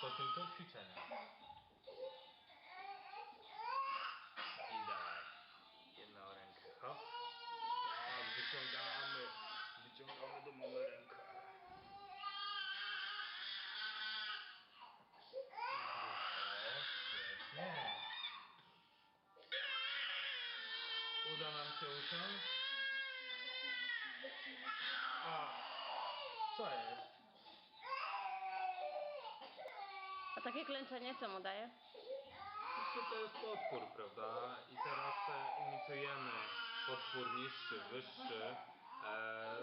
to tylko ćwiczenia. I dawaj. Jedną rękę, hop. Tak, wyciągamy. Wyciągamy do mamy rękę. Uda nam się usiąść? A, co jest? A takie klęczenie co mu daje? To jest podpór, prawda? I teraz e, imitujemy podpór niższy, wyższy. E,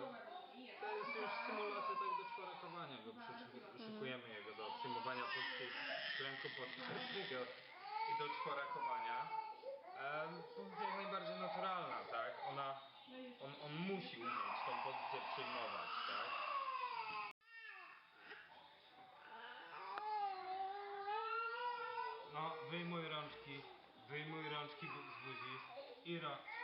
to jest już symulacja tak do czworakowania go. Przyszu- Szykujemy jego do przyjmowania pozycji klęku podczernego i do czworakowania. E, pozycja jak najbardziej naturalna, tak? Ona, on, on musi umieć tą pozycję przyjmować, tak? No, wyjmuj rączki, wyjmuj rączki z buzi i. O,